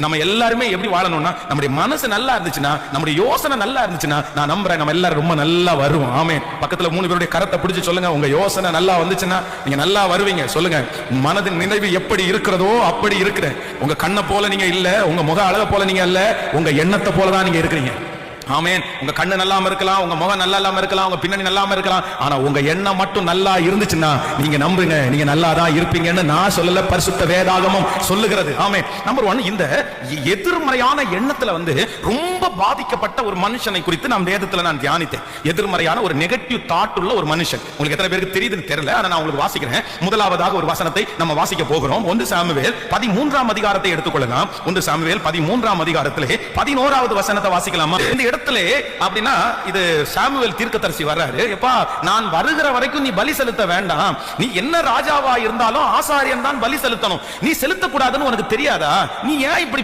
நம்ம எல்லாருமே எப்படி வாழணும்னா நம்முடைய மனசு நல்லா இருந்துச்சுன்னா நம்முடைய யோசனை நல்லா இருந்துச்சுன்னா நான் நம்புறேன் நம்ம எல்லாரும் ரொம்ப நல்லா வருவோம். ஆமே பக்கத்துல மூணு பேருடைய கரத்தை பிடிச்சு சொல்லுங்க. உங்க யோசனை நல்லா வந்துச்சுன்னா நீங்க நல்லா வருவீங்க. சொல்லுங்க. மனதின் நினைவு எப்படி இருக்கிறதோ அப்படி இருக்கிறேன். உங்க கண்ணை போல நீங்க இல்ல உங்க முக அழக போல நீங்க இல்ல உங்க எண்ணத்தை போல தான் நீங்க இருக்கிறீங்க. ஆமேன். உங்க கண்ணு நல்லாம இருக்கலாம் உங்க முகம் நல்லா இல்லாம இருக்கலாம் உங்க பின்னணி நல்லாம இருக்கலாம். ஆனா உங்க எண்ணம் மட்டும் நல்லா இருந்துச்சுன்னா நீங்க நம்புங்க நீங்க நல்லா தான் இருப்பீங்கன்னு நான் சொல்லல பரிசுத்த வேதாகமம் சொல்லுகிறது. ஆமே நம்பர் ஒன் இந்த எதிர்மறையான எண்ணத்துல வந்து ரொம்ப பாதிக்கப்பட்ட ஒரு மனுஷனை குறித்து நான் வேதத்துல நான் தியானித்தேன். எதிர்மறையான ஒரு நெகட்டிவ் தாட் உள்ள ஒரு மனுஷன். உங்களுக்கு எத்தனை பேருக்கு தெரியுதுன்னு தெரியல ஆனா நான் உங்களுக்கு வாசிக்கிறேன். முதலாவதாக ஒரு வசனத்தை நம்ம வாசிக்க போகிறோம். ஒன்று சாமுவேல் பதிமூன்றாம் அதிகாரத்தை எடுத்துக்கொள்ளலாம். ஒன்று சாமுவேல் பதிமூன்றாம் அதிகாரத்திலே பதினோராவது வசனத்தை வாசிக்கலாமா? இந்த இடத்துல அப்படின்னா இது சாமுவேல் தீர்க்கதரிசி வர்றாரு. எப்பா நான் வருகிற வரைக்கும் நீ பலி செலுத்த வேண்டாம். நீ என்ன ராஜாவா இருந்தாலும் ஆசாரியன் தான் பலி செலுத்தணும். நீ செலுத்தக்கூடாதுன்னு உனக்கு தெரியாதா? நீ ஏன் இப்படி